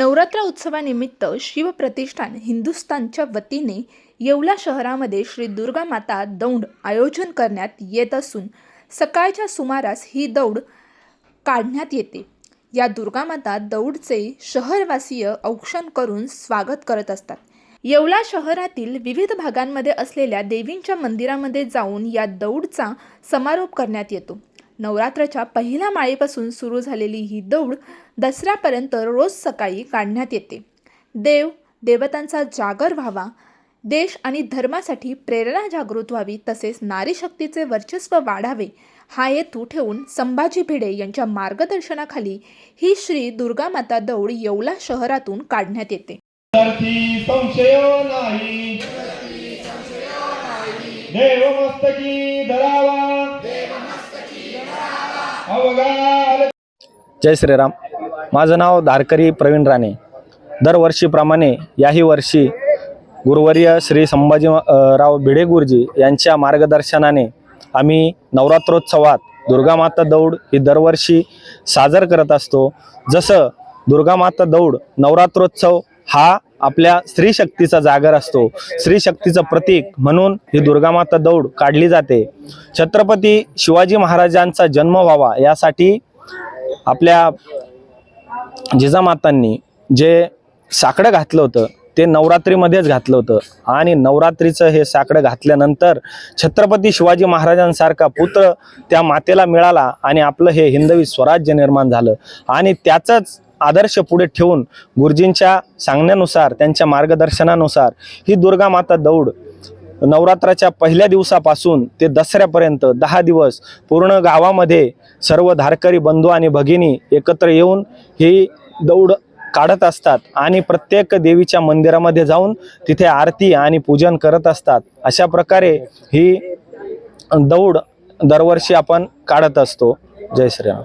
नवरात्र उत्सवानिमित्त शिवप्रतिष्ठान हिंदुस्थानच्या वतीने येवला शहरामध्ये श्री दुर्गा माता दौंड आयोजन करण्यात येत असून सकाळच्या सुमारास ही दौड काढण्यात येते. या दुर्गामाता दौडचे शहरवासीय औक्षण करून स्वागत करत असतात. येवला शहरातील विविध भागांमध्ये असलेल्या देवींच्या मंदिरामध्ये जाऊन या दौडचा समारोप करण्यात येतो. नवरात्राच्या पहिल्या माळेपासून सुरू झालेली ही दौड दसऱ्यापर्यंत रोज सकाळी काढण्यात येते. देव देवतांचा जागर व्हावा देश आणि धर्मासाठी प्रेरणा जागृत व्हावी तसेच नारी शक्तीचे वर्चस्व वाढावे हा हेतू ठेवून संभाजी भिडे यांच्या मार्गदर्शनाखाली ही श्री दुर्गामाता दौड येवला शहरातून काढण्यात येते. विद्यार्थी संशय नाही. देव मस्तकी धरावा. जय श्रीराम. माझं नाव धारकरी प्रवीण राणे. दरवर्षीप्रमाणे याही वर्षी गुरुवर्य श्री संभाजी राव भिडे गुरुजी यांच्या मार्गदर्शनाने आम्ही नवरात्रोत्सवात दुर्गामाता दौड ही दरवर्षी साजर करत असतो. जसं दुर्गामाता दौड नवरात्रोत्सव हा आपल्या स्त्री शक्तीचा जागर असतो. स्त्री शक्तीचं प्रतीक म्हणून ही दुर्गामाता दौड काढली जाते. छत्रपती शिवाजी महाराजांचा जन्म व्हावा यासाठी आपल्या जिजामातांनी जे साकडं घातलं होतं ते नवरात्रीमध्येच घातलं होतं. आणि नवरात्रीचं हे साकडं घातल्यानंतर छत्रपती शिवाजी महाराजांसारखा पुत्र त्या मातेला मिळाला आणि आपलं हे हिंदवी स्वराज्य निर्माण झालं. आणि त्याचंच आदर्श पुढे ठेवून गुरुजींच्या सांगण्यानुसार त्यांच्या मार्गदर्शनानुसार ही दुर्गा माता दौड नवरात्राच्या पहिल्या दिवसापासून ते दसऱ्यापर्यंत दहा दिवस पूर्ण गावामध्ये सर्व धारकरी बंधू आणि भगिनी एकत्र येऊन ही दौड काढत असतात आणि प्रत्येक देवीच्या मंदिरामध्ये जाऊन तिथे आरती आणि पूजन करत असतात. अशा प्रकारे ही दौड दरवर्षी आपण काढत असतो. जय श्रीराम.